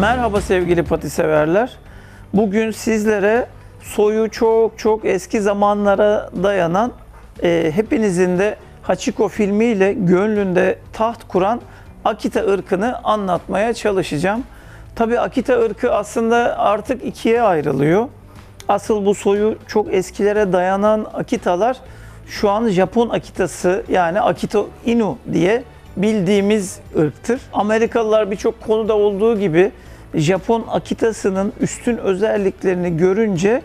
Merhaba sevgili pati severler. Bugün sizlere soyu çok çok eski zamanlara dayanan e, hepinizin de Hachiko filmiyle gönlünde taht kuran Akita ırkını anlatmaya çalışacağım. Tabi Akita ırkı aslında artık ikiye ayrılıyor. Asıl bu soyu çok eskilere dayanan Akitalar şu an Japon Akitası yani Akita Inu diye bildiğimiz ırktır. Amerikalılar birçok konuda olduğu gibi Japon Akitası'nın üstün özelliklerini görünce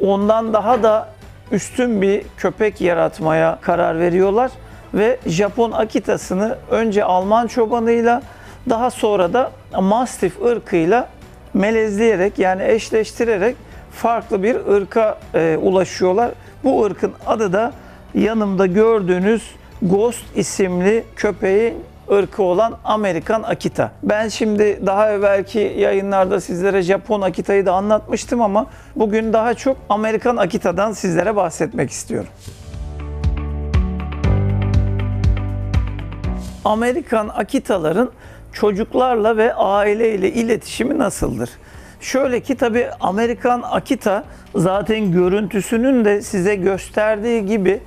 ondan daha da üstün bir köpek yaratmaya karar veriyorlar ve Japon Akitası'nı önce Alman çobanıyla daha sonra da Mastiff ırkıyla melezleyerek yani eşleştirerek farklı bir ırka e, ulaşıyorlar. Bu ırkın adı da yanımda gördüğünüz Ghost isimli köpeğin ırkı olan Amerikan Akita. Ben şimdi daha evvelki yayınlarda sizlere Japon Akita'yı da anlatmıştım ama bugün daha çok Amerikan Akita'dan sizlere bahsetmek istiyorum. Amerikan Akitaların çocuklarla ve aileyle iletişimi nasıldır? Şöyle ki tabi Amerikan Akita zaten görüntüsünün de size gösterdiği gibi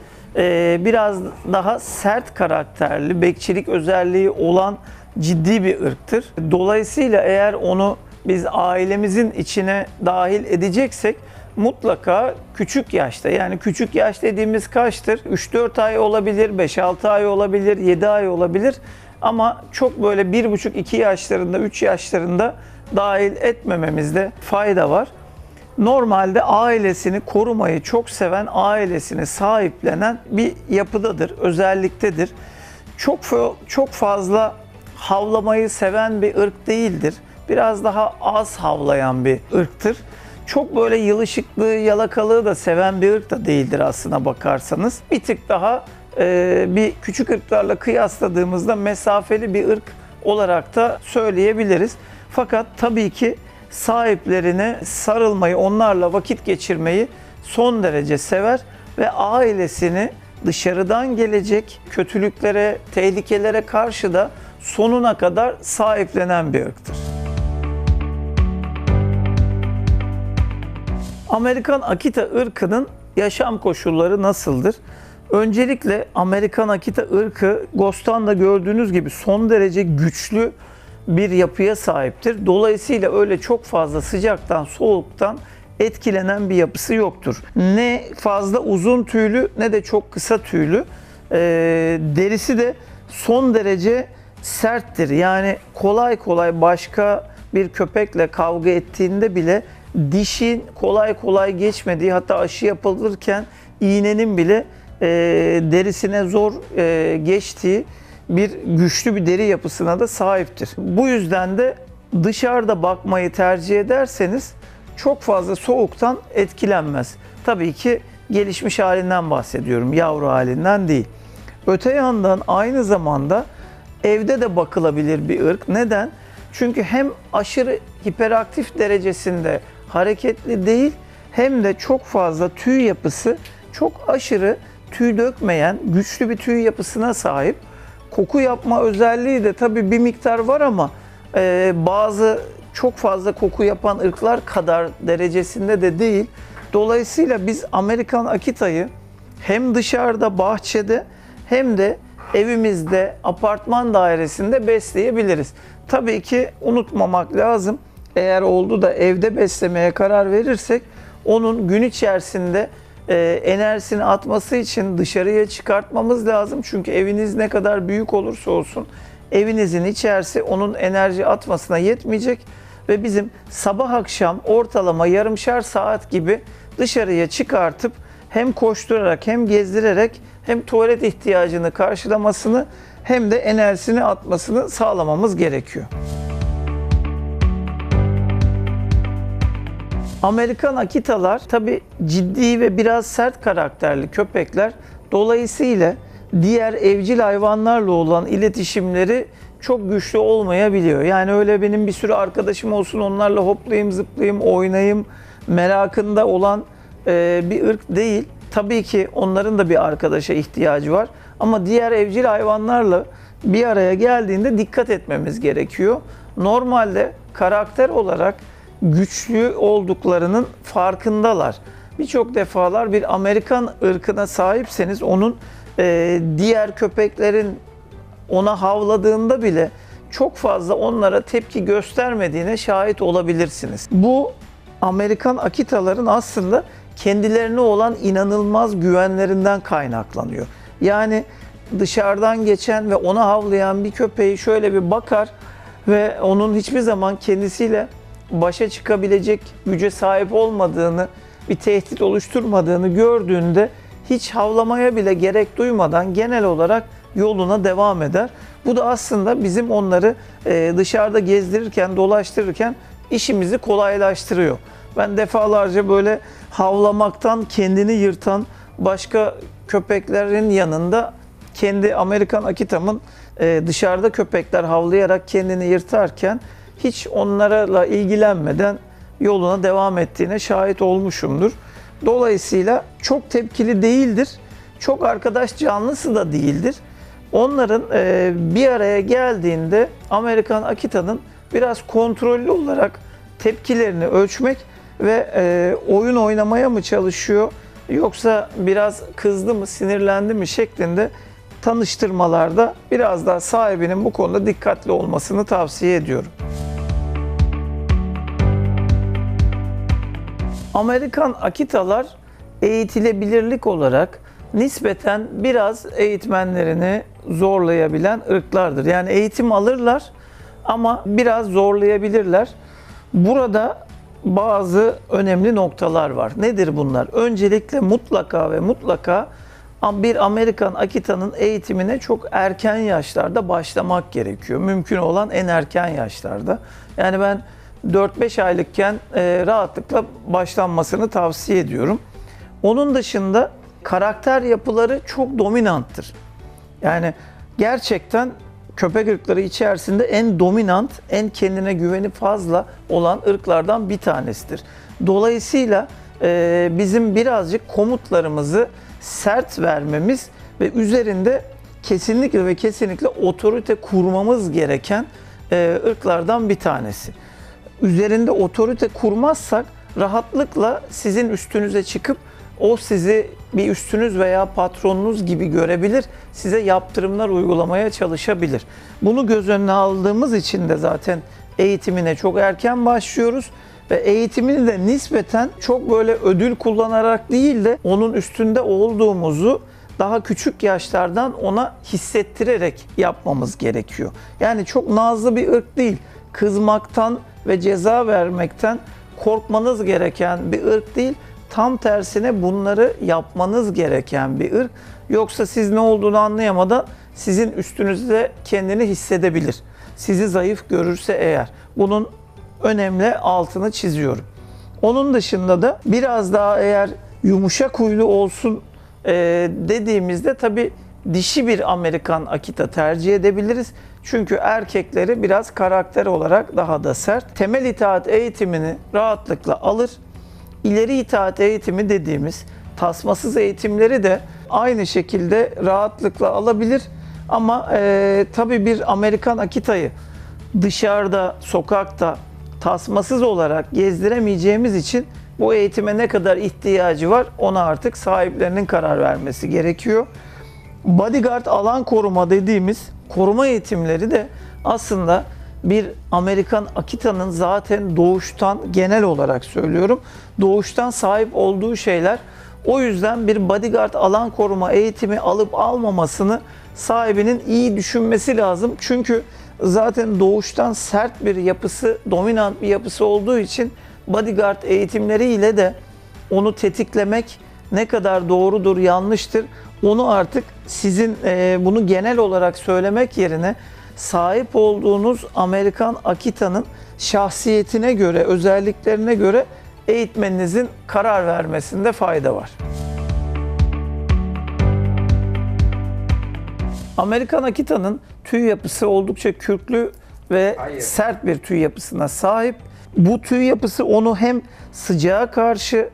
biraz daha sert karakterli, bekçilik özelliği olan ciddi bir ırktır. Dolayısıyla eğer onu biz ailemizin içine dahil edeceksek mutlaka küçük yaşta yani küçük yaş dediğimiz kaçtır? 3-4 ay olabilir, 5-6 ay olabilir, 7 ay olabilir ama çok böyle 1,5-2 yaşlarında, 3 yaşlarında dahil etmememizde fayda var. Normalde ailesini korumayı çok seven, ailesini sahiplenen bir yapıdadır, özelliktedir. Çok çok fazla havlamayı seven bir ırk değildir. Biraz daha az havlayan bir ırktır. Çok böyle yılışıklığı, yalakalığı da seven bir ırk da değildir aslına bakarsanız. Bir tık daha e, bir küçük ırklarla kıyasladığımızda mesafeli bir ırk olarak da söyleyebiliriz. Fakat tabii ki sahiplerine sarılmayı, onlarla vakit geçirmeyi son derece sever ve ailesini dışarıdan gelecek kötülüklere, tehlikelere karşı da sonuna kadar sahiplenen bir ırktır. Amerikan Akita ırkının yaşam koşulları nasıldır? Öncelikle Amerikan Akita ırkı Ghost'tan da gördüğünüz gibi son derece güçlü bir yapıya sahiptir. Dolayısıyla öyle çok fazla sıcaktan, soğuktan etkilenen bir yapısı yoktur. Ne fazla uzun tüylü ne de çok kısa tüylü. Ee, derisi de son derece serttir. Yani kolay kolay başka bir köpekle kavga ettiğinde bile dişin kolay kolay geçmediği hatta aşı yapılırken iğnenin bile e, derisine zor e, geçtiği bir güçlü bir deri yapısına da sahiptir. Bu yüzden de dışarıda bakmayı tercih ederseniz çok fazla soğuktan etkilenmez. Tabii ki gelişmiş halinden bahsediyorum, yavru halinden değil. Öte yandan aynı zamanda evde de bakılabilir bir ırk. Neden? Çünkü hem aşırı hiperaktif derecesinde hareketli değil hem de çok fazla tüy yapısı çok aşırı tüy dökmeyen güçlü bir tüy yapısına sahip. Koku yapma özelliği de tabii bir miktar var ama e, bazı çok fazla koku yapan ırklar kadar derecesinde de değil. Dolayısıyla biz Amerikan Akita'yı hem dışarıda bahçede hem de evimizde apartman dairesinde besleyebiliriz. Tabii ki unutmamak lazım. Eğer oldu da evde beslemeye karar verirsek onun gün içerisinde e, enerjisini atması için dışarıya çıkartmamız lazım. Çünkü eviniz ne kadar büyük olursa olsun evinizin içerisi onun enerji atmasına yetmeyecek ve bizim sabah akşam ortalama yarımşar saat gibi dışarıya çıkartıp hem koşturarak hem gezdirerek hem tuvalet ihtiyacını karşılamasını hem de enerjisini atmasını sağlamamız gerekiyor. Amerikan Akitalar tabi ciddi ve biraz sert karakterli köpekler. Dolayısıyla diğer evcil hayvanlarla olan iletişimleri çok güçlü olmayabiliyor. Yani öyle benim bir sürü arkadaşım olsun onlarla hoplayayım, zıplayayım, oynayayım merakında olan e, bir ırk değil. Tabii ki onların da bir arkadaşa ihtiyacı var. Ama diğer evcil hayvanlarla bir araya geldiğinde dikkat etmemiz gerekiyor. normalde karakter olarak güçlü olduklarının farkındalar. Birçok defalar bir Amerikan ırkına sahipseniz onun e, diğer köpeklerin ona havladığında bile çok fazla onlara tepki göstermediğine şahit olabilirsiniz. Bu Amerikan Akitaların aslında kendilerine olan inanılmaz güvenlerinden kaynaklanıyor. Yani dışarıdan geçen ve ona havlayan bir köpeği şöyle bir bakar ve onun hiçbir zaman kendisiyle başa çıkabilecek güce sahip olmadığını, bir tehdit oluşturmadığını gördüğünde hiç havlamaya bile gerek duymadan genel olarak yoluna devam eder. Bu da aslında bizim onları e, dışarıda gezdirirken, dolaştırırken işimizi kolaylaştırıyor. Ben defalarca böyle havlamaktan kendini yırtan başka köpeklerin yanında kendi Amerikan Akitam'ın e, dışarıda köpekler havlayarak kendini yırtarken hiç onlarla ilgilenmeden yoluna devam ettiğine şahit olmuşumdur. Dolayısıyla çok tepkili değildir. Çok arkadaş canlısı da değildir. Onların e, bir araya geldiğinde Amerikan Akita'nın biraz kontrollü olarak tepkilerini ölçmek ve e, oyun oynamaya mı çalışıyor yoksa biraz kızdı mı, sinirlendi mi şeklinde tanıştırmalarda biraz daha sahibinin bu konuda dikkatli olmasını tavsiye ediyorum. Amerikan Akitalar eğitilebilirlik olarak nispeten biraz eğitmenlerini zorlayabilen ırklardır. Yani eğitim alırlar ama biraz zorlayabilirler. Burada bazı önemli noktalar var. Nedir bunlar? Öncelikle mutlaka ve mutlaka bir Amerikan Akita'nın eğitimine çok erken yaşlarda başlamak gerekiyor. Mümkün olan en erken yaşlarda. Yani ben 4-5 aylıkken e, rahatlıkla başlanmasını tavsiye ediyorum. Onun dışında karakter yapıları çok dominanttır. Yani gerçekten köpek ırkları içerisinde en dominant, en kendine güveni fazla olan ırklardan bir tanesidir. Dolayısıyla e, bizim birazcık komutlarımızı sert vermemiz ve üzerinde kesinlikle ve kesinlikle otorite kurmamız gereken e, ırklardan bir tanesi. Üzerinde otorite kurmazsak rahatlıkla sizin üstünüze çıkıp o sizi bir üstünüz veya patronunuz gibi görebilir, size yaptırımlar uygulamaya çalışabilir. Bunu göz önüne aldığımız için de zaten eğitimine çok erken başlıyoruz ve eğitimini de nispeten çok böyle ödül kullanarak değil de onun üstünde olduğumuzu daha küçük yaşlardan ona hissettirerek yapmamız gerekiyor. Yani çok nazlı bir ırk değil. Kızmaktan ve ceza vermekten korkmanız gereken bir ırk değil. Tam tersine bunları yapmanız gereken bir ırk. Yoksa siz ne olduğunu anlayamadan sizin üstünüzde kendini hissedebilir. Sizi zayıf görürse eğer. Bunun önemli altını çiziyorum. Onun dışında da biraz daha eğer yumuşak huylu olsun e, dediğimizde tabi dişi bir Amerikan Akita tercih edebiliriz. Çünkü erkekleri biraz karakter olarak daha da sert. Temel itaat eğitimini rahatlıkla alır. İleri itaat eğitimi dediğimiz tasmasız eğitimleri de aynı şekilde rahatlıkla alabilir. Ama e, tabii bir Amerikan Akita'yı dışarıda, sokakta tasmasız olarak gezdiremeyeceğimiz için bu eğitime ne kadar ihtiyacı var ona artık sahiplerinin karar vermesi gerekiyor. Bodyguard alan koruma dediğimiz koruma eğitimleri de aslında bir Amerikan Akita'nın zaten doğuştan genel olarak söylüyorum doğuştan sahip olduğu şeyler. O yüzden bir bodyguard alan koruma eğitimi alıp almamasını sahibinin iyi düşünmesi lazım. Çünkü zaten doğuştan sert bir yapısı, dominant bir yapısı olduğu için bodyguard eğitimleriyle de onu tetiklemek ne kadar doğrudur, yanlıştır onu artık sizin e, bunu genel olarak söylemek yerine sahip olduğunuz Amerikan Akita'nın şahsiyetine göre, özelliklerine göre eğitmeninizin karar vermesinde fayda var. Amerikan Akita'nın tüy yapısı oldukça kürklü ve Hayır. sert bir tüy yapısına sahip. Bu tüy yapısı onu hem sıcağa karşı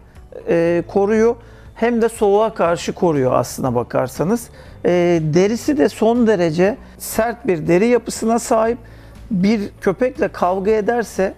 e, koruyor hem de soğuğa karşı koruyor aslına bakarsanız. E, derisi de son derece sert bir deri yapısına sahip. bir köpekle kavga ederse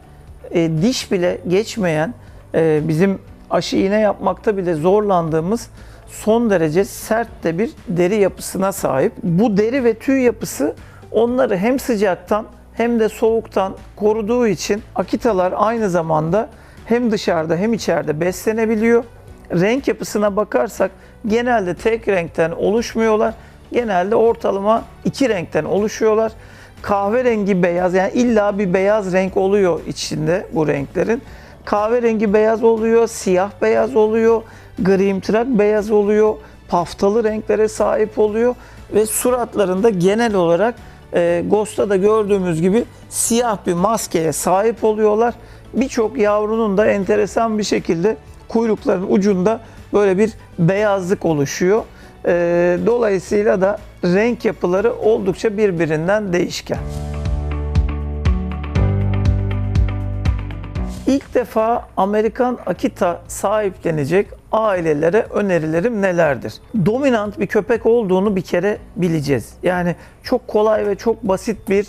e, diş bile geçmeyen e, bizim aşı iğne yapmakta bile zorlandığımız son derece sert de bir deri yapısına sahip. Bu deri ve tüy yapısı onları hem sıcaktan hem de soğuktan koruduğu için akitalar aynı zamanda hem dışarıda hem içeride beslenebiliyor. Renk yapısına bakarsak genelde tek renkten oluşmuyorlar. Genelde ortalama iki renkten oluşuyorlar. Kahverengi beyaz yani illa bir beyaz renk oluyor içinde bu renklerin. Kahverengi beyaz oluyor, siyah beyaz oluyor, grimtırak beyaz oluyor, paftalı renklere sahip oluyor ve suratlarında genel olarak e, Ghost'ta da gördüğümüz gibi siyah bir maskeye sahip oluyorlar. Birçok yavrunun da enteresan bir şekilde kuyrukların ucunda böyle bir beyazlık oluşuyor. E, dolayısıyla da renk yapıları oldukça birbirinden değişken. İlk defa Amerikan Akita sahiplenecek ailelere önerilerim nelerdir? Dominant bir köpek olduğunu bir kere bileceğiz. Yani çok kolay ve çok basit bir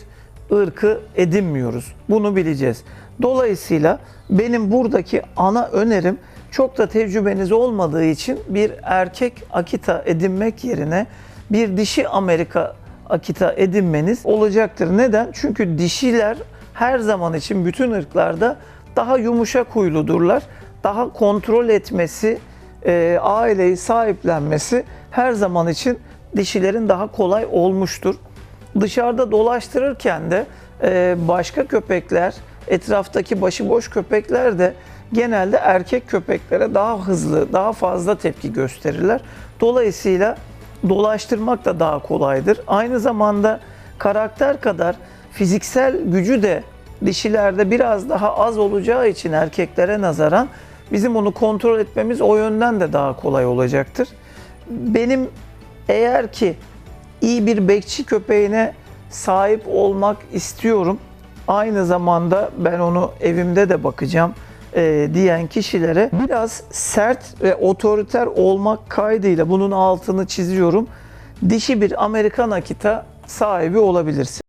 ırkı edinmiyoruz. Bunu bileceğiz. Dolayısıyla benim buradaki ana önerim çok da tecrübeniz olmadığı için bir erkek Akita edinmek yerine bir dişi Amerika Akita edinmeniz olacaktır. Neden? Çünkü dişiler her zaman için bütün ırklarda daha yumuşak huyludurlar. Daha kontrol etmesi, e, aileyi sahiplenmesi her zaman için dişilerin daha kolay olmuştur. Dışarıda dolaştırırken de e, başka köpekler, etraftaki başıboş köpekler de genelde erkek köpeklere daha hızlı, daha fazla tepki gösterirler. Dolayısıyla dolaştırmak da daha kolaydır. Aynı zamanda karakter kadar fiziksel gücü de dişilerde biraz daha az olacağı için erkeklere nazaran bizim onu kontrol etmemiz o yönden de daha kolay olacaktır. Benim eğer ki iyi bir bekçi köpeğine sahip olmak istiyorum. Aynı zamanda ben onu evimde de bakacağım e, diyen kişilere biraz sert ve otoriter olmak kaydıyla bunun altını çiziyorum. Dişi bir Amerikan Akita sahibi olabilirsin.